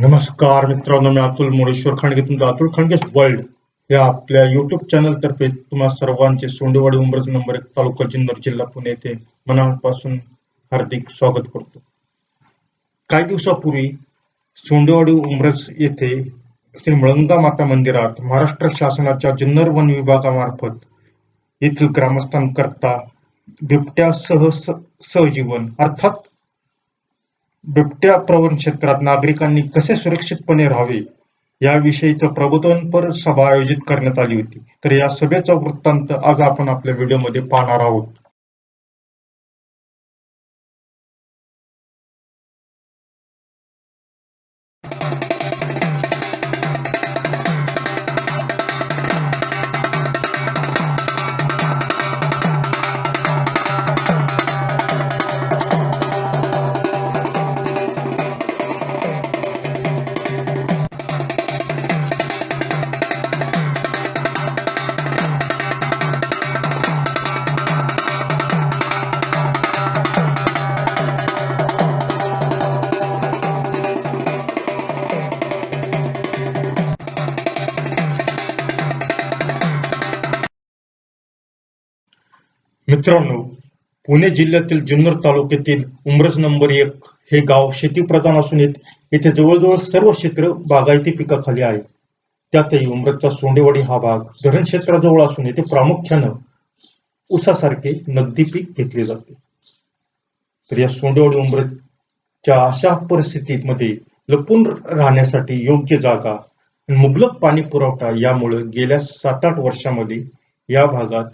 नमस्कार मित्रांनो मी अतुल मोरेश्वर खांडगे. तुमचं अतुल खांडगेस वर्ल्ड या आपल्या युट्यूब चॅनल तर्फे तुम्हा सर्वांचे सोंडेवाडी उंबरज नंबर एक तालुका जिन्नर जिल्हा पुणे येथे मनापासून हार्दिक स्वागत करतो. काही दिवसापूर्वी सोंडेवाडी उंबरज येथे श्री मळंगा माता मंदिरात महाराष्ट्र शासनाच्या जुन्नर वन विभागामार्फत येथील ग्रामस्थांकरता बिबट्यासह स- सहजीवन अर्थात बिबट्या प्रवण क्षेत्रात नागरिकांनी कसे सुरक्षितपणे राहावे याविषयीचं प्रबोधनपर सभा आयोजित करण्यात आली होती. तर या सभेचा वृत्तांत आज आपण आपल्या व्हिडिओमध्ये पाहणार आहोत. मित्रांनो पुणे जिल्ह्यातील जुन्नर तालुक्यातील उमरज नंबर एक हे गाव शेतीप्रधान असून येत- येथे जवळजवळ सर्व क्षेत्र बागायती पिकाखाली आहे. त्यातही उमरजचा सोंडेवाडी हा भाग धरण क्षेत्राजवळ असून येथे प्रामुख्यानं ऊसासारखे नगदी पीक घेतले जाते. तर या सोंडेवाडी उमरजच्या अशा परिस्थितीमध्ये लपून राहण्यासाठी योग्य जागा मुबलक पाणी पुरवठा यामुळे गेल्या सात आठ वर्षामध्ये या भागात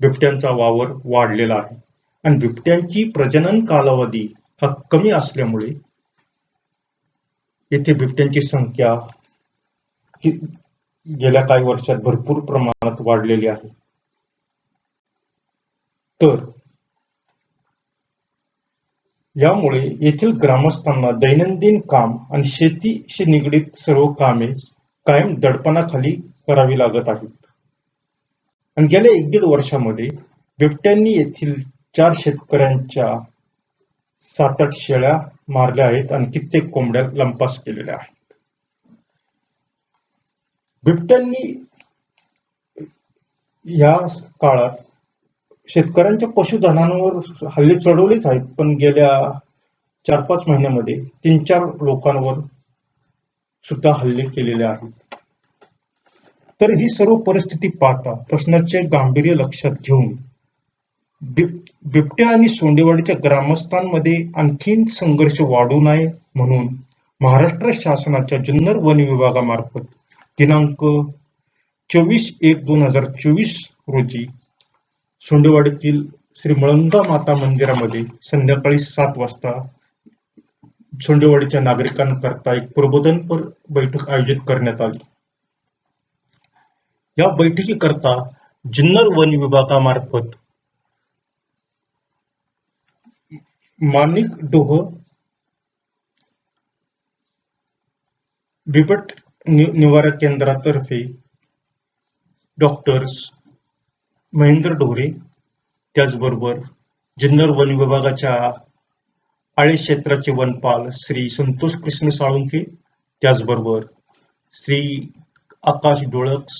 बिबट्यांचा वावर वाढलेला आहे. आणि बिबट्यांची प्रजनन कालावधी हा कमी असल्यामुळे येथे बिबट्यांची संख्या ही गेल्या काही वर्षात भरपूर प्रमाणात वाढलेली आहे. तर यामुळे येथील ग्रामस्थांना दैनंदिन काम आणि शेतीशी निगडीत सर्व कामे कायम दडपणाखाली करावी लागत आहेत. आणि गेल्या एक दीड वर्षामध्ये बिबट्यांनी येथील चार शेतकऱ्यांच्या सात आठ शेळ्या मारल्या आहेत आणि कित्येक कोंबड्या लंपास केलेल्या आहेत. बिबट्यांनी या काळात शेतकऱ्यांच्या पशुधनांवर हल्ले चढवलेच आहेत पण गेल्या चार पाच महिन्यामध्ये तीन चार लोकांवर सुद्धा हल्ले केलेले आहेत. तर ही सर्व परिस्थिती पाहता प्रश्नाचे गांभीर्य लक्षात घेऊन बिब- बिबट्या आणि सोंडेवाडीच्या ग्रामस्थांमध्ये आणखीन संघर्ष वाढू नये म्हणून महाराष्ट्र शासनाच्या जुन्नर वन विभागामार्फत दिनांक चोवीस एक दोन हजार चोवीस रोजी सोंडेवाडीतील श्री मळंगा माता मंदिरामध्ये संध्याकाळी सात वाजता सोंडेवाडीच्या नागरिकांकरता एक प्रबोधनपर बैठक आयोजित करण्यात आली. या बैठकीकरता जुन्नर वन विभागामार्फत माणिक डोह बिबट निवारा निवारक केंद्रातर्फे डॉक्टर्स महेंद्र डोरे त्याचबरोबर जुन्नर वन विभागाच्या आळे क्षेत्राचे वनपाल श्री संतोष कृष्ण साळुंके त्याचबरोबर श्री आकाश डोळक्स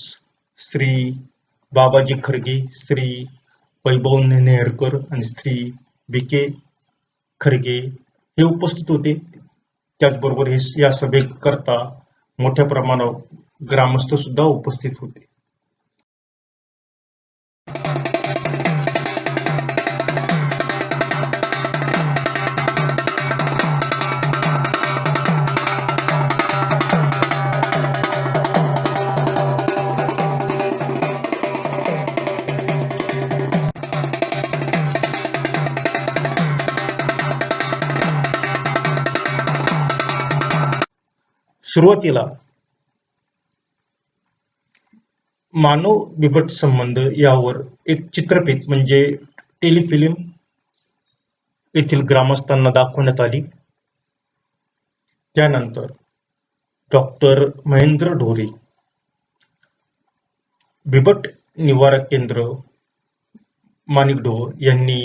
श्री बाबाजी खरगे श्री वैभव नेहरकर आणि श्री बी के खरगे हे उपस्थित होते. त्याचबरोबर हे या सभेकरता मोठ्या प्रमाणावर ग्रामस्थ सुद्धा उपस्थित होते. सुरुवातीला मानव बिबट संबंध यावर एक चित्रपट म्हणजे टेलिफिल्म येथील ग्रामस्थांना दाखवण्यात आली. त्यानंतर डॉक्टर महेंद्र ढोरे बिबट निवारक केंद्र माणिकडोह यांनी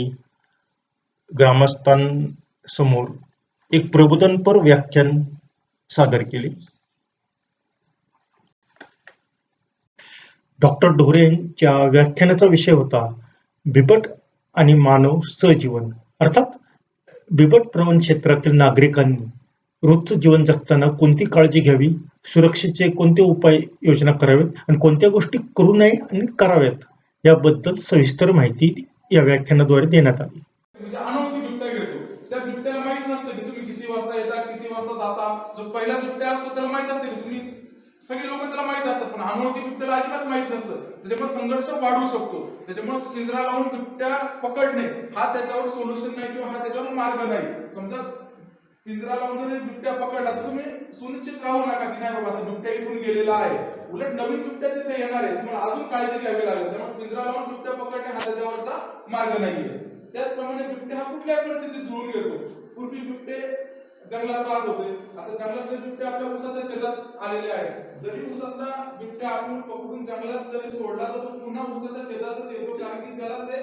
ग्रामस्थांसमोर एक प्रबोधनपर व्याख्यान सादर केले. डॉक्टर ढोरेंच्या व्याख्यानाचा विषय होता बिबट आणि मानव सहजीवन अर्थात बिबट प्रवण क्षेत्रातील नागरिकांनी रोजचं जीवन जगताना कोणती काळजी घ्यावी सुरक्षेचे कोणते उपाय योजना करावेत आणि कोणत्या गोष्टी करू नये आणि कराव्यात याबद्दल सविस्तर माहिती या व्याख्यानाद्वारे देण्यात आली म्हणजे अनोळखी बिबट्या घेतो त्या बिबट्याला माहीत नसतं की तुम्ही किती वाजता येता किती वाजता जाता. जो पहिला बिबट्या असतो त्याला माहीत असते की तुम्ही सगळी लोक त्याला माहीत असतात पण अनोळखी बिबट्याला अजिबात माहीत नसतं. त्याच्यामुळे संघर्ष वाढू शकतो. त्याच्यामुळे पिंजरा लावून बिबट्या पकडणे हा त्याच्यावर सोल्युशन नाही किंवा हा त्याच्यावर मार्ग नाही. समजा पिंजरा लावून जर बिबट्या पकडला तर तुम्ही सुनिश्चित राहू नका की नाही बाबा आता बिबट्या इथून गेलेला आहे. उलट नवीन बिबट्या तिथे येणार आहे तुम्हाला अजून काळजी घ्यावी लागेल. त्यामुळे पिंजरा लावून बिबट्या पकडणे हा त्याच्यावरचा मार्ग नाहीये. त्याचप्रमाणे बिबटे हा कुठल्या परिस्थितीत जुळून घेतो पूर्वी बिबटे जंगलात राहत होते आता जंगलातले बिबटे आपल्या उसाच्या शेतात आलेले आहेत. जरी उसातला बिबट्या आपण पकडून जंगलात जरी सोडला तर तो पुन्हा उसाच्या शेतातच येतो कारण की त्याला ते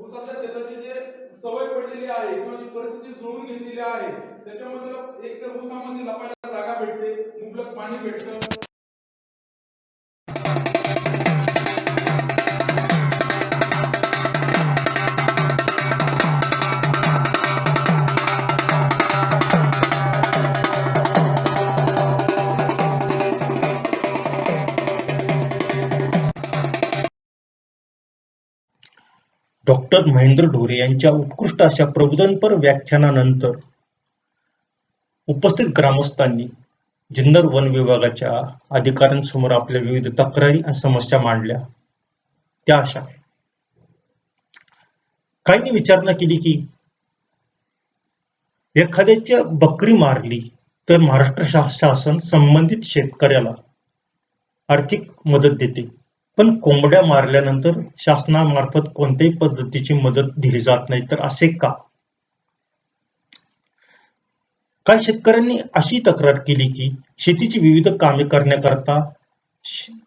उसाच्या शेताची जे सवय पडलेली आहे किंवा जी परिस्थिती जुळून घेतलेली आहे त्याच्यामध्ये एक तर उसामध्ये लपायला जागा भेटते मुबलक पाणी भेटतं. डॉक्टर महेंद्र ढोरे यांच्या उत्कृष्ट अशा प्रबोधनपर व्याख्यानानंतर उपस्थित ग्रामस्थांनी जुन्नर वन विभागाच्या अधिकाऱ्यांसमोर आपल्या विविध तक्रारी आणि समस्या मांडल्या. त्या अशा. काहींनी विचारणा केली की एखाद्याच्या बकरी मारली तर महाराष्ट्र शासन संबंधित शेतकऱ्याला आर्थिक मदत देते. पण कोंबड्या मारल्यानंतर शासनामार्फत कोणत्याही पद्धतीची मदत दिली जात नाही तर असे का? काही शेतकऱ्यांनी अशी तक्रार केली की शेतीची विविध कामे करण्याकरता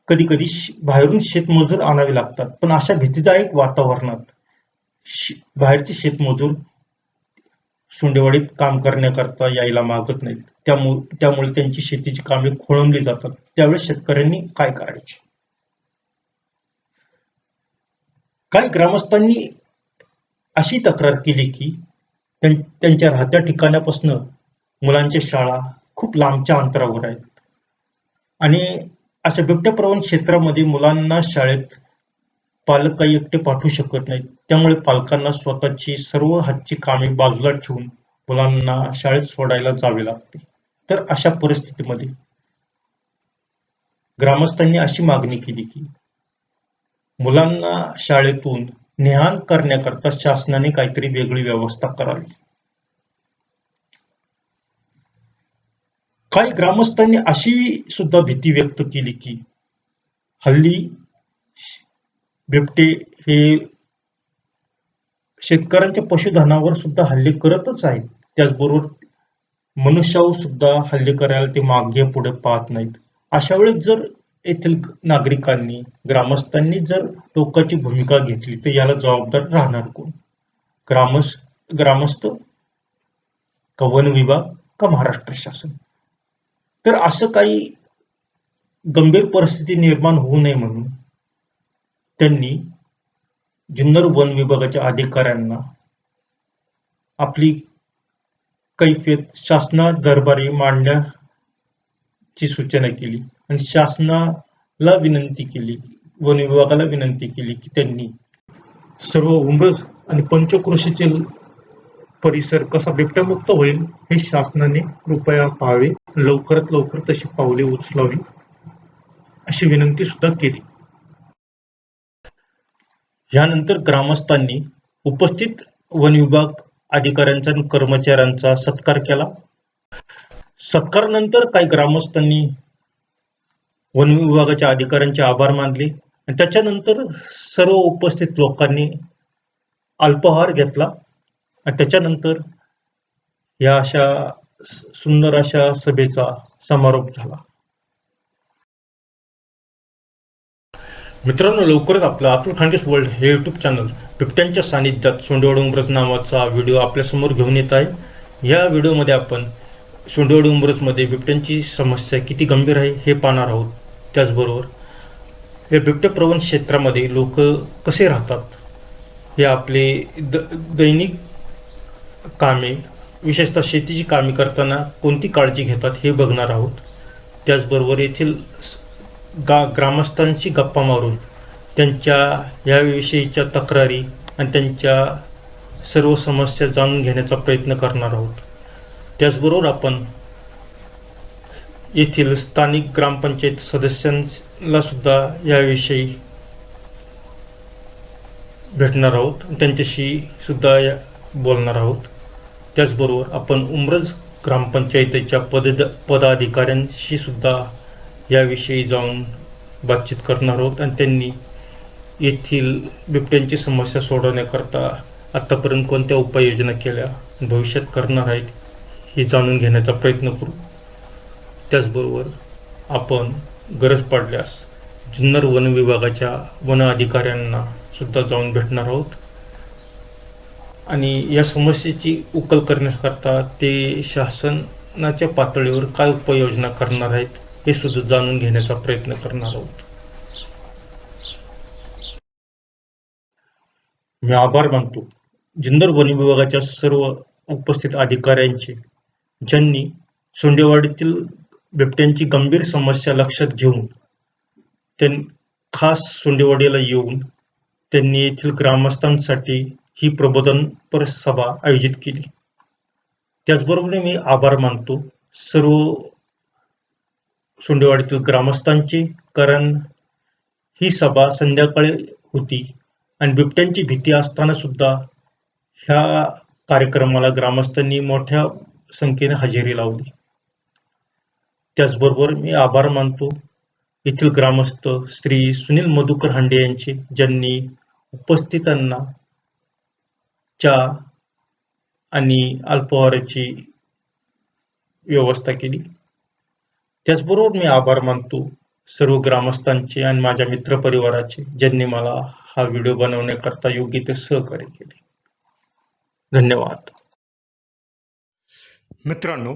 कधी कधी बाहेरून शेतमजूर आणावे लागतात पण अशा भीतीदायक वातावरणात बाहेरचे शेतमजूर सुंडेवाडीत काम करण्याकरता यायला मागत नाहीत. त्यामुळे त्यामुळे त्यांची शेतीची कामे खोळंबली जातात. त्यावेळेस शेतकऱ्यांनी काय करायचे? काही ग्रामस्थांनी अशी तक्रार केली की त्यांच्या राहत्या ठिकाणापासून मुलांच्या शाळा खूप लांबच्या अंतरावर आहेत. आणि अशा बिबट्याप्रवण क्षेत्रामध्ये मुलांना शाळेत पालक काही एकटे पाठवू शकत नाहीत. त्यामुळे पालकांना स्वतःची सर्व हातची कामे बाजूला ठेवून मुलांना शाळेत सोडायला जावे लागते. तर अशा परिस्थितीमध्ये ग्रामस्थांनी अशी मागणी केली की मुलांना शाळेतून नेहाण करण्याकरता शासनाने काहीतरी वेगळी व्यवस्था करावी. काही ग्रामस्थांनी अशी सुद्धा भीती व्यक्त केली की हल्ली बिबटे हे शेतकऱ्यांच्या पशुधनावर सुद्धा हल्ले करतच आहेत. त्याचबरोबर मनुष्यावर सुद्धा हल्ले करायला ते मागे पुढे पाहत नाहीत. अशा वेळेस जर येथील नागरिकांनी ग्रामस्थांनी जर टोकाची भूमिका घेतली तर याला जबाबदार राहणार कोण? ग्रामस ग्रामस्थ का वन विभाग का महाराष्ट्र शासन? तर असं काही गंभीर परिस्थिती निर्माण होऊ नये म्हणून त्यांनी जुन्नर वन विभागाच्या अधिकाऱ्यांना आपली कैफियत शासना दरबारी मांडण्याची सूचना केली. आणि शासनाला विनंती केली वन विभागाला विनंती केली की त्यांनी सर्व उमरस आणि पंचक्रोशीचे परिसर कसा बिबट्यामुक्त होईल हे शासनाने कृपया पाहावे लवकरात लवकर तशी पावले उचलावी अशी विनंती सुद्धा केली. यानंतर ग्रामस्थांनी उपस्थित वन विभाग अधिकाऱ्यांचा आणि कर्मचाऱ्यांचा सत्कार केला. सत्कारानंतर काही ग्रामस्थांनी वन विभागाच्या अधिकाऱ्यांचे आभार मानले. आणि त्याच्यानंतर सर्व उपस्थित लोकांनी अल्पाहार घेतला. आणि त्याच्यानंतर या अशा सुंदर अशा सभेचा समारोप झाला. मित्रांनो लवकरच आपलं अतुल खांडेस वर्ल्ड हे युट्यूब चॅनल बिबट्यांच्या सानिध्यात सोंडेवाड नावाचा व्हिडिओ आपल्यासमोर घेऊन येत आहे. या व्हिडिओमध्ये आपण सोंडेवाडी उंबरसमध्ये बिबट्यांची समस्या किती गंभीर आहे हे पाहणार आहोत. त्याचबरोबर या बिबट्याप्रवण क्षेत्रामध्ये लोक कसे राहतात हे आपले द दैनिक कामे विशेषतः शेतीची कामे करताना कोणती काळजी घेतात हे बघणार आहोत. त्याचबरोबर येथील गा ग्रामस्थांशी गप्पा मारून त्यांच्या याविषयीच्या तक्रारी आणि त्यांच्या सर्व समस्या जाणून घेण्याचा प्रयत्न करणार आहोत. त्याचबरोबर आपण येथील स्थानिक ग्रामपंचायत सदस्यांना सुद्धा याविषयी भेटणार आहोत. त्यांच्याशी सुद्धा या बोलणार आहोत. त्याचबरोबर आपण उमरज ग्रामपंचायतीच्या पद पदाधिकाऱ्यांशी सुद्धा याविषयी जाऊन बातचीत करणार आहोत आणि त्यांनी येथील बिबट्यांची समस्या सोडवण्याकरता आत्तापर्यंत कोणत्या उपाययोजना केल्या भविष्यात करणार आहेत हे जाणून घेण्याचा प्रयत्न करू. त्याचबरोबर आपण गरज पडल्यास जुन्नर वन विभागाच्या वन अधिकाऱ्यांना सुद्धा जाऊन भेटणार आहोत. आणि या समस्येची उकल करण्याकरता ते शासनाच्या पातळीवर काय उपाययोजना करणार आहेत हे सुद्धा जाणून घेण्याचा प्रयत्न करणार आहोत. मी आभार मानतो. जुन्नर वन विभागाच्या सर्व उपस्थित अधिकाऱ्यांचे ज्यांनी सोंडेवाडीतील बिबट्यांची गंभीर समस्या लक्षात घेऊन त्यां खास सोंडेवाडीला येऊन त्यांनी येथील ग्रामस्थांसाठी ही प्रबोधनपर सभा आयोजित केली. त्याचबरोबर मी आभार मानतो सर्व सोंडेवाडीतील ग्रामस्थांचे कारण ही सभा संध्याकाळी होती आणि बिबट्यांची भीती असताना सुद्धा ह्या कार्यक्रमाला ग्रामस्थांनी मोठ्या संख्येने हजेरी लावली. त्याचबरोबर मी आभार मानतो येथील ग्रामस्थ श्री सुनील मधुकर हांडे यांचे ज्यांनी उपस्थितांना चा आणि अल्पहाराची व्यवस्था केली. त्याचबरोबर मी आभार मानतो सर्व ग्रामस्थांचे आणि माझ्या मित्रपरिवाराचे ज्यांनी मला हा व्हिडिओ बनवण्याकरता योग्य ते सहकार्य केले. धन्यवाद. मित्रांनो